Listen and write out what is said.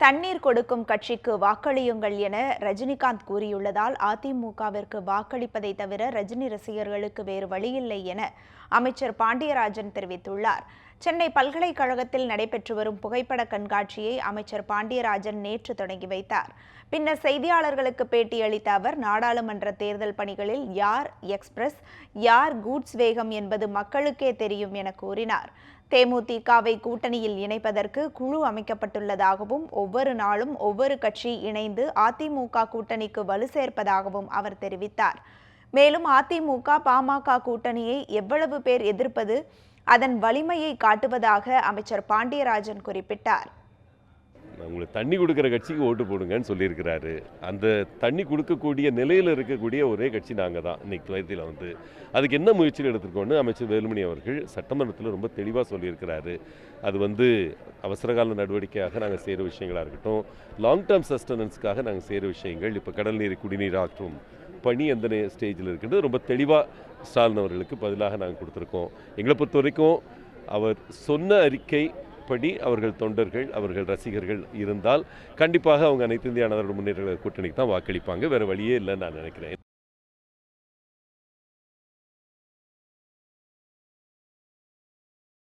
தண்ணீர் கொடுக்கும் கட்சிக்கு வாக்களியுங்கள் என ரஜினிகாந்த் கூறியுள்ளதால் அதிமுகவிற்கு வாக்களிப்பதை தவிர ரஜினி ரசிகர்களுக்கு வேறு வழியில்லை என அமைச்சர் பாண்டியராஜன் தெரிவித்துள்ளார். சென்னை பல்கலைக்கழகத்தில் நடைபெற்று வரும் புகைப்பட கண்காட்சியை அமைச்சர் பாண்டியராஜன் நேற்று தொடங்கி வைத்தார். பின்னர் செய்தியாளர்களுக்கு பேட்டியளித்த அவர் நாடாளுமன்ற தேர்தல் பணிகளில் யார் எக்ஸ்பிரஸ் யார் கூட்ஸ் வேகம் என்பது மக்களுக்கே தெரியும் என கூறினார். தேமுதிகவை கூட்டணியில் இணைப்பதற்கு குழு அமைக்கப்பட்டுள்ளதாகவும் ஒவ்வொரு நாளும் ஒவ்வொரு கட்சி இணைந்து அதிமுக கூட்டணிக்கு வலு சேர்ப்பதாகவும் அவர் தெரிவித்தார். மேலும் அதிமுக பாமக கூட்டணியை எவ்வளவு பேர் எதிர்ப்பது அதன் வலிமையை காட்டுவதாக அமைச்சர் பாண்டியராஜன் குறிப்பிட்டார். உங்களுக்கு தண்ணி கொடுக்குற கட்சிக்கு ஓட்டு போடுங்கன்னு சொல்லியிருக்கிறாரு. அந்த தண்ணி கொடுக்கக்கூடிய நிலையில் இருக்கக்கூடிய ஒரே கட்சி நாங்கள் தான் இன்னைக்கு துவயத்தில் வந்து. அதுக்கு என்ன முயற்சிகள் எடுத்திருக்கோன்னு அமைச்சர் வேலுமணி அவர்கள் சட்டமன்றத்தில் ரொம்ப தெளிவாக சொல்லியிருக்கிறாரு. அது வந்து அவசரகால நடவடிக்கையாக நாங்கள் செய்கிற விஷயங்களாக இருக்கட்டும் லாங் டேர்ம் சஸ்டனன்ஸ்க்காக நாங்கள் செய்கிற விஷயங்கள் இப்போ கடல் நீர் குடிநீர் ஆற்றும் பணி எந்த ஸ்டேஜில் இருக்கின்றது ரொம்ப தெளிவாக ஸ்டாலின் அவர்களுக்கு பதிலாக நாங்கள் கொடுத்துருக்கோம். எங்களை பொறுத்த வரைக்கும் அவர் சொன்ன அறிக்கை படி அவர்கள் தொண்டர்கள் அவர்கள் ரசிகர்கள் இருந்தால் கண்டிப்பாக அவங்க அனைத்து இந்திய அண்ணா முன்னேற்ற கூட்டணிக்கு தான் வாக்களிப்பாங்க. வேறு வழியே இல்லைன்னு நான் நினைக்கிறேன்.